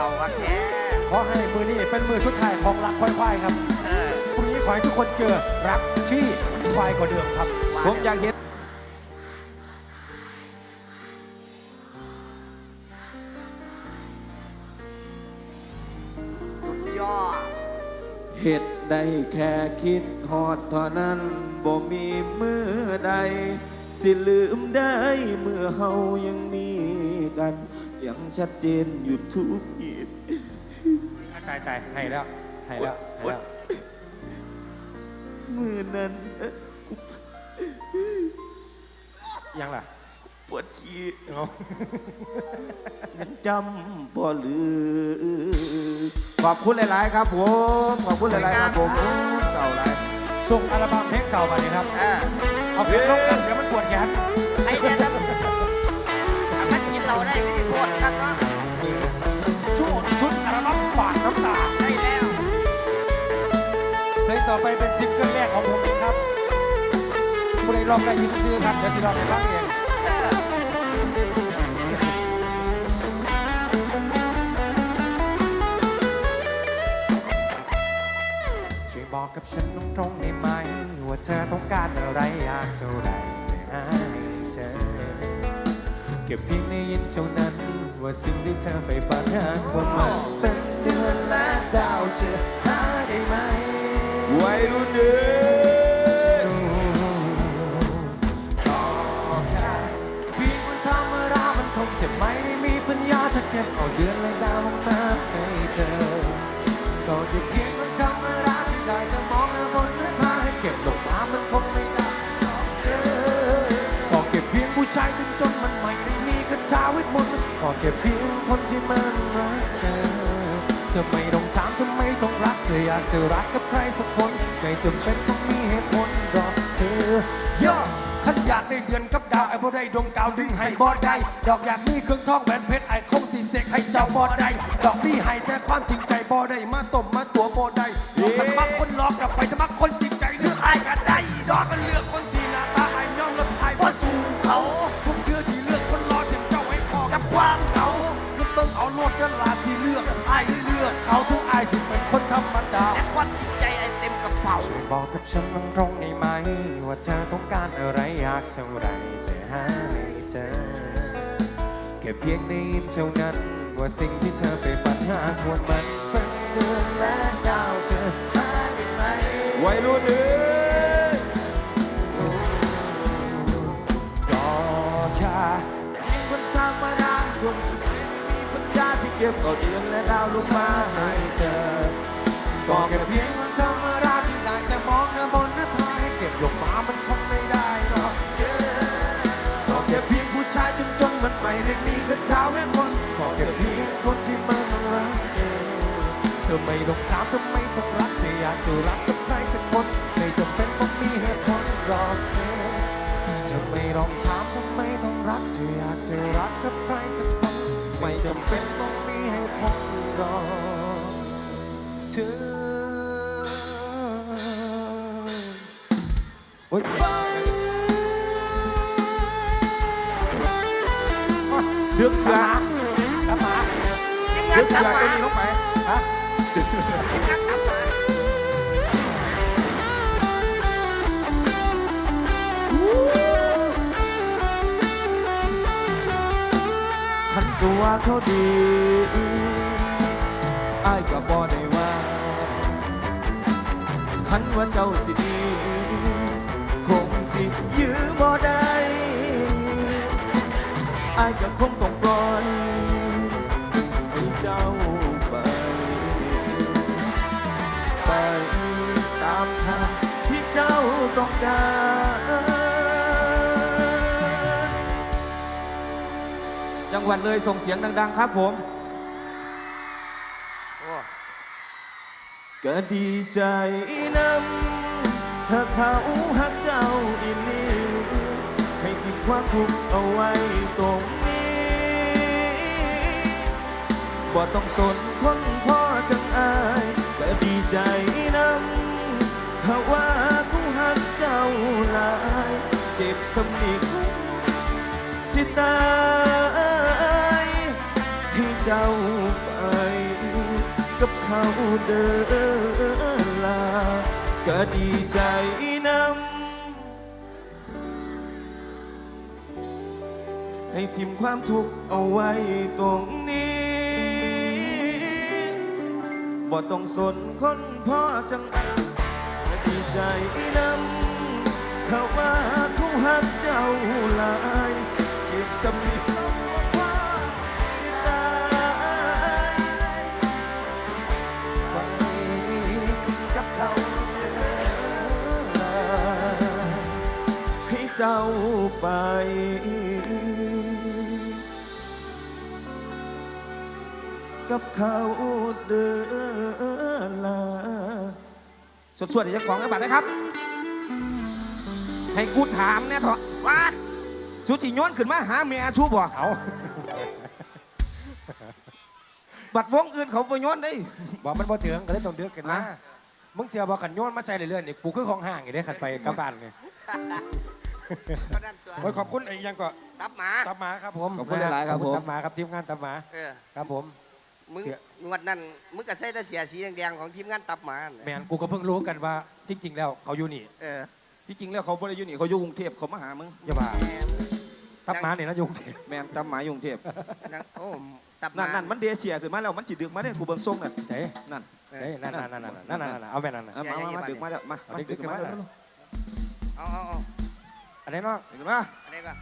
ศร้าคักแท้ขอให้มือนี้เป็นมือสุดท้ายของรักควายๆครับเออพรุ่งนี้ขอให้ทุกคนเจอรักที่ควายกว่าเดิมครับ ผมอยากเห็นสุดยอดเหตุได้แค่คิดฮอดเท่านั้นบ่มีมือใด สิลืมได้เมื่อเฮายังมีกัน ยังชัดเจนอยู่ทุกเหตุตายตายให้แล้วให้แล้วให้แล้วมือนั้นเอ๊ะยังล่ะปวดขี้เอายังจำบ่ลืมขอบคุณหลาย ๆ ครับผม ขอบคุณหลาย ๆ ครับผมโอ้ยเศร้าหลายส่งอัลบั้มเพลงเสาร์มาเลยครับเออเอาเพลงลงกันเดี๋ยวมันปวดแขนไอ้เนี่ย ไปเป็นซิงเกิลแรกของผมเองครับผู้ใดรองได้ยินชื่อครับเดี๋ยวจะร้องให้ฟังเองช่วยบอกกับฉันตรงๆได้ไหมว่าเธอต้องการอะไรอยากเท่าไรจะให้เธอเก็บเพียงในยินเท่านั้น ว่าสิ่งที่เธอใฝ่ฝันหากว่ามันเป็นเดือนและดาวจะหาได้ไหม วัยรุ่นเด้อก็แค่เพียงวันธรรมดามันคงจะไม่ได้มีปัญญาจะเก็บเอาเดือนและดาวมาให้เธอก็แค่เพียงวันธรรมดาที่ได้แต่มองหน้าบนหน้าผาให้เก็บดอกไม้มันคงไม่ได้ของเธอก็แค่เพียงผู้ชายจนจนมันไม่ได้มีกระชาเวทมนต์ก็แค่เพียงคนที่มันรักเธอเธอไม่ต้องถามทำไมต้อง ธออยากจะรักกับใครสักคน ไม่จำเป็นต้องมีเหตุผลหรอกเธอย่อขันอยากได้เดือนกับดาวไอ้บ่ได้ดวงกาวดึงให้บ่ได้ดอกอยากมีเครื่องทองแหวนเพชรไอ้คงสีเสกให้เจ้าบ่ได้ดอกนี่ให้แต่ความจริงใจบ่ได้มาต้มาตัวบ่ได้ดอกมันมักคนหลอกกลับไปจะมักคนจริงใจเลือกไอ้กันได้ดอกกันเลือกคนที่หน้าตาไอ้ย่อมรับไอ้บ่สู่เขาทุกเดือที่เลือกคนรอเทียมเจ้าไว้พอกับความเหงาคือเบิ่งเอาโลดกันลาสิเลือกไอ้เลือกเขาทุกายสิเป็นคนธรรมดาแต่ความจริงใจไอ้เต็มกระเป๋าช่วยบอกกับฉันตรงๆได้ไหม ว่าเธอต้องการอะไรอยากเท่าไรจะให้เธอแค่เพียงได้ยินเท่านั้น ว่าสิ่งที่เธอไปฝันหากว่ามันเป็นเดือนและดาวเธอหาได้ไหมวัยรุ่นเด้อก็แค่ยิ่งคนสร้างมาดานดวงสุดไม่มีปัญญาที่ เก็บเอาเดือนและดาวลงมาให้เธอก็แค่เพียงวันธรรมดาที่ได้แต่มองหน้าบนหน้าผาให้เก็บดอกม้มันคงไม่ได้หรอกเธอกแค่เพียงผู้ชายจนจนๆมันไม่ได้มีกระเช้าแม่มนต์ก็แค่เพียงคนที่มันรักเธอเธอไม่ต้องถามทำไมต้องรักเธออยากจะรักกับใครสักคน เป็นต้องมีเหตุผลหรอกเธอโอ้ยเลือกเสือตามมาทีมเลืงาอนกตามเสือมาตัวนี้ลงไปฮะ ทีมงานตามมา ขันสัวาเขาดีอายก็บ่ได้ว่าขันว่าเจ้าสิดี คงสิยื้อบ่ได้อายก็คงต้องปล่อยให้เจ้าไป ไปตามทางที่เจ้าต้องการ จังหวัดเลยส่งเสียงดัง ๆ ครับผมโอ้ก็ดีใจนำเธอเขาหักเจ้าอีลีให้ทิ้งความทุกข์เอาไว้ตรงนี้บ่ต้องสนคนพ่อจังอายก็ดีใจนำถ้าว่ากูหักเจ้าหลาย เจ็บสำนิกสิตาย เขาเดินลา ก็ดีใจนำให้ทิมความทุกข์เอาไว้ตรงนี้บ่ต้องสนคนพ่อจังก็ดีใจนำเขาว่าเขาหักเจ้าหลาย เก็บสำนี เจ้าไป กับเขาเดินลาสวดๆเดี๋ยวจะของกันบัตรนะครับ ให้กูถามเนี่ยเถอะว้าสุจิย้อนขึ้นมาหาเมียชูบ่เอาบัตรวงอื่นเขาไปย้อนได้บอกมันบ่ถึงก็เลยต้องเดือกกันนะมึงเจอบอกกันโยนมาใส่เรื่อยๆนี่กูคือของห่างอย่างนี้ขันไปกลับบ้านนี่เพราะนั่นตัวโอ้ยขอบคุณไอ้ยังก็ตับหมา ตับหมาครับผมขอบคุณหลายๆครับขอผมตับหมาครับทีมงานตับหมาเออ ครับผม มึงเสีย งวดนั้นมึงก็ใส่แต่เสียสีแดงๆของทีมงานตับหมาน่ะแมนกูก็เพิ่งรู้กันว่าจริง ๆ แล้วเขาอยู่นี่เออที่จริงแล้วเขาบ่ได้อยู่นี่เขาอยู่กรุงเทพเขามาหามึงอย่าบ้าแหมตับหมาเนี่ยนะยุงเทพแม่นตำหมายอยู่กรุงเทพนั่นโอ้ตับหนั่มานนั่นมันเดเสียขึ้นมาแล้วมันสิดึกมาได้กูเบิ่งส่งนั่นเจ๊นั่นเอเจ๊อนั่นนั่นนั่นนั่นนั่นนั่นนั่นเอาไปนั่นน่ะ เอามามามาดึกมาแล้วมาเอาดึกๆมามาแล้วเร็วเอาเอาเอา อันนี้เนาะๆดึกมาอันนี้ก็